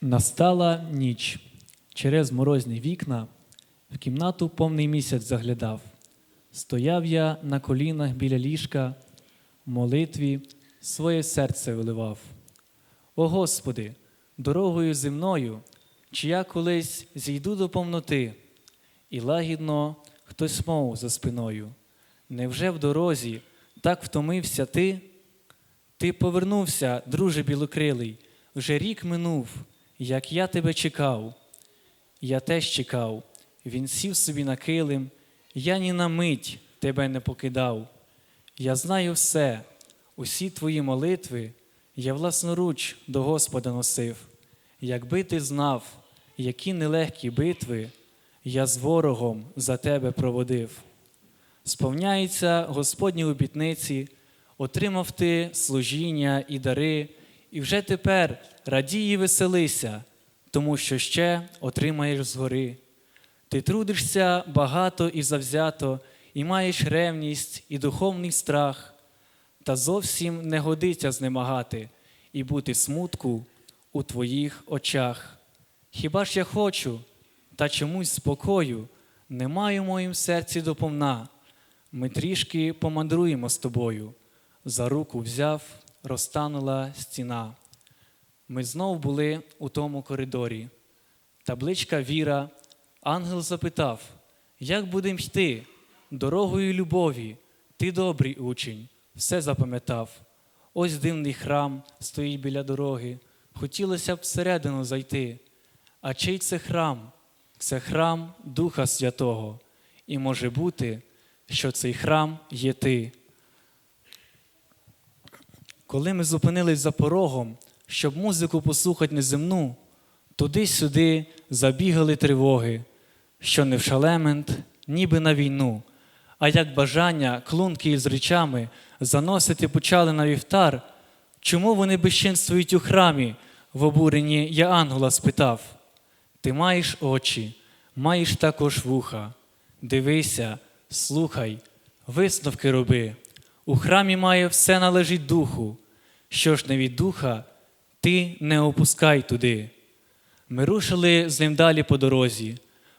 Настала ніч. Через морозні вікна в кімнату повний місяць заглядав. Стояв я на колінах біля ліжка, молитві своє серце виливав. О Господи, дорогою земною, чи я колись зійду до повноти, і лагідно хтось мов за спиною. Невже в дорозі так втомився ти? Ти повернувся, друже білокрилий, вже рік минув, як я тебе чекав. Я теж чекав, він сів собі на килим, я ні на мить тебе не покидав. Я знаю все, усі твої молитви я власноруч до Господа носив. Якби ти знав, які нелегкі битви я з ворогом за тебе проводив. Сповняються Господні обітниці, отримав ти служіння і дари, і вже тепер радій і веселися, тому що ще отримаєш згори. Ти трудишся багато і завзято, і маєш ревність і духовний страх, та зовсім не годиться знемагати і бути смутку у твоїх очах. Хіба ж я хочу, та чомусь спокою немає в моїм серці доповна. Ми трішки помандруємо з тобою. За руку взяв, розтанула стіна. Ми знов були у тому коридорі. Табличка Віра, ангел запитав, як будем йти? Дорогою любові, ти добрий учень, все запам'ятав. Ось дивний храм стоїть біля дороги. Хотілося б всередину зайти. А чий це храм? Це храм Духа Святого. І може бути, що цей храм є ти. Коли ми зупинились за порогом, щоб музику послухати неземну, туди-сюди забігали тривоги, що не в шалемент, ніби на війну, а як бажання клунки із речами заносити почали на вівтар, чому вони безчинствують у храмі? В обуренні я ангела спитав. Ти маєш очі, маєш також вуха. Дивися, слухай, висновки роби. У храмі має все належить духу. Що ж не від духа, ти не опускай туди. Ми рушили з ним далі по дорозі.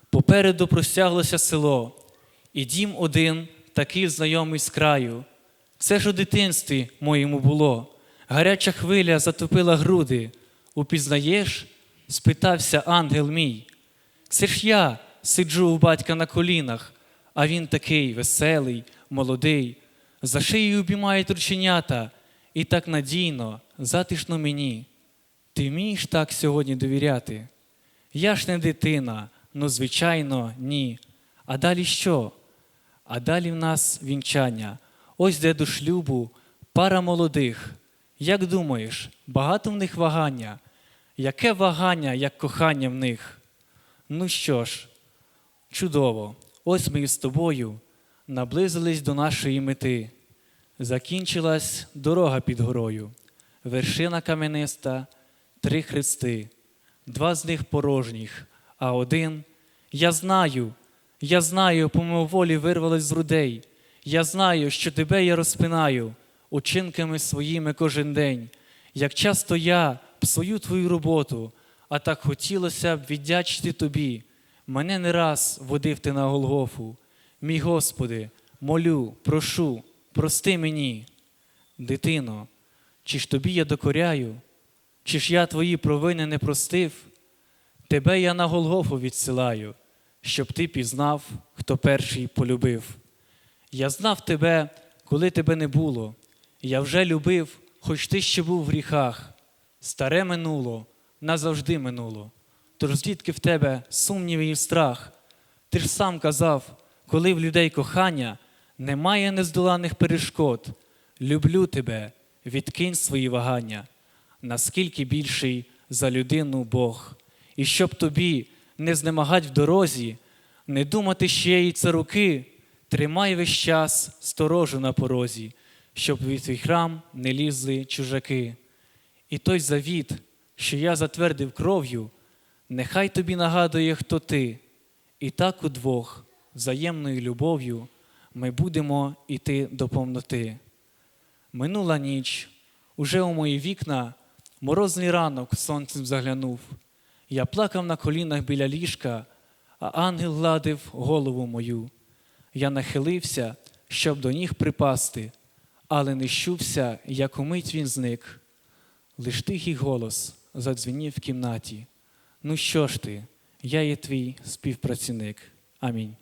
Попереду простяглося село, і дім один, такий знайомий з краю. Це ж у дитинстві моєму було. Гаряча хвиля затопила груди. Упізнаєш? спитався ангел мій. Це ж я сиджу у батька на колінах, а він такий веселий, молодий, за шиєю обіймає рученята, і так надійно, затишно мені. Ти вмієш так сьогодні довіряти? Я ж не дитина, ну, звичайно, ні. А далі що? А далі в нас вінчання. Ось де до шлюбу пара молодих. Як думаєш, багато в них вагання? Яке вагання, як кохання в них? Ну що ж, чудово, ось ми з тобою наблизились до нашої мети. Закінчилась дорога під горою, вершина камениста, три хрести, два з них порожніх, а один я знаю, я знаю, по мимоволі вирвалась з грудей. Я знаю, що тебе я розпинаю учинками своїми кожен день. Як часто я псую твою роботу, а так хотілося б віддячити тобі. Мене не раз водив ти на Голгофу. Мій Господи, молю, прошу, прости мені. Дитино, чи ж тобі я докоряю, чи ж я твої провини не простив? Тебе я на Голгофу відсилаю, щоб ти пізнав, хто перший полюбив. Я знав тебе, коли тебе не було. Я вже любив, хоч ти ще був в гріхах. Старе минуло, назавжди минуло. Тож звідки в тебе сумніви і страх? Ти ж сам казав, коли в людей кохання немає нездоланих перешкод. Люблю тебе, відкинь свої вагання, наскільки більший за людину Бог. І щоб тобі не знемагать в дорозі, не думати ще й це руки, тримай весь час сторожу на порозі, щоб в твій храм не лізли чужаки. І той завіт, що я затвердив кров'ю, нехай тобі нагадує, хто ти. І так удвох, взаємною любов'ю, ми будемо іти до повноти. Минула ніч, уже у мої вікна морозний ранок сонцем заглянув. Я плакав на колінах біля ліжка, а ангел гладив голову мою. Я нахилився, щоб до ніг припасти, але не щувся, як умить він зник. Лиш тихий голос задзвенів в кімнаті. Ну що ж ти, я є твій співпрацівник. Амінь.